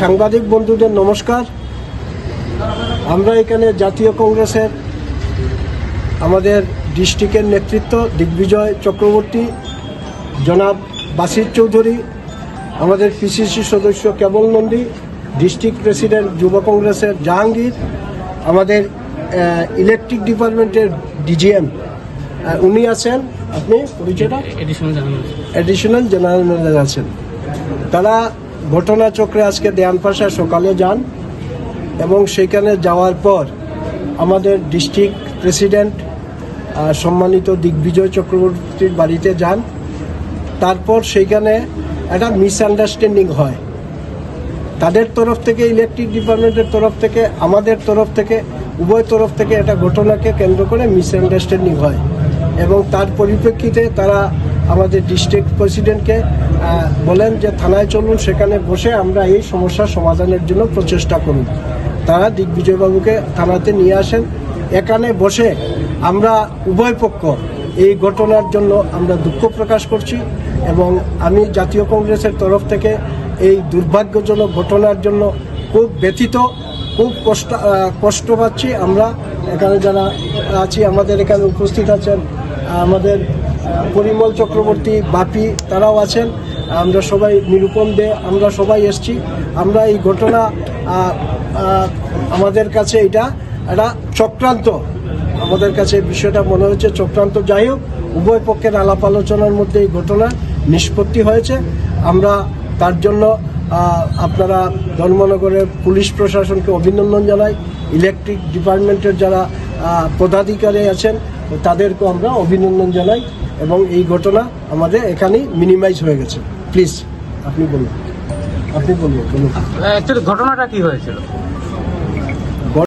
সাংবাদিক বন্ধুদের নমস্কার। আমরা এখানে জাতীয় কংগ্রেসের আমাদের ডিস্ট্রিক্টের নেতৃত্ব দিগ্বিজয় চক্রবর্তী জনাব বাসির চৌধুরী আমাদের পিসিসি সদস্য কেবল নন্দী ডিস্ট্রিক্ট প্রেসিডেন্ট যুব কংগ্রেসের জাহাঙ্গীর আমাদের ইলেকট্রিক ডিপার্টমেন্টের ডিজিএম উনি আছেন। আপনি পরিচয়টা? এডিশনাল অ্যাডিশনাল জেনারেল ম্যানেজার আছেন। তারা ঘটনাচক্রে আজকে দেয়ানপাশা সকালে যান এবং সেখানে যাওয়ার পর আমাদের ডিস্ট্রিক্ট প্রেসিডেন্ট সম্মানিত দিগ্বিজয় চক্রবর্তীর বাড়িতে যান। তারপর সেইখানে একটা মিসআন্ডারস্ট্যান্ডিং হয়। তাদের তরফ থেকে ইলেকট্রিক ডিপার্টমেন্টের তরফ থেকে, আমাদের তরফ থেকে, উভয় তরফ থেকে একটা ঘটনাকে কেন্দ্র করে মিসআন্ডারস্ট্যান্ডিং হয়। এবং তার পরিপ্রেক্ষিতে তারা আমাদের ডিস্ট্রিক্ট প্রেসিডেন্টকে বলেন যে থানায় চলুন, সেখানে বসে আমরা এই সমস্যার সমাধানের জন্য প্রচেষ্টা করুন। তারা দিগ্বিজয়বাবুকে থানাতে নিয়ে আসেন। এখানে বসে আমরা উভয় পক্ষ এই ঘটনার জন্য আমরা দুঃখ প্রকাশ করছি এবং আমি জাতীয় কংগ্রেসের তরফ থেকে এই দুর্ভাগ্যজনক ঘটনার জন্য খুব ব্যথিত, খুব কষ্ট কষ্ট পাচ্ছি। আমরা এখানে যারা আছি, আমাদের এখানে উপস্থিত আছেন, আমাদের পরিমল চক্রবর্তী, বাপি, তারাও আছেন। আমরা সবাই নিরূপণ দে, আমরা সবাই এসছি। আমরা এই ঘটনা আমাদের কাছে এটা একটা চক্রান্ত। আমাদের কাছে বিষয়টা মনে হচ্ছে চক্রান্ত। যাই হোক, উভয় পক্ষের আলাপ আলোচনার মধ্যে এই ঘটনা নিষ্পত্তি হয়েছে। আমরা তার জন্য আপনারা ধর্মনগরের পুলিশ প্রশাসনকে অভিনন্দন জানাই। ইলেকট্রিক ডিপার্টমেন্টের যারা পদাধিকারী আছেন তাদেরকেও আমরা অভিনন্দন জানাই এবং এই ঘটনা আমাদের এখানেই মিনিমাইজ হয়ে গেছে। প্লিজ আপনি বলুন। আপনি বলুন বলুন। ঘটনাটা কি হয়েছিল?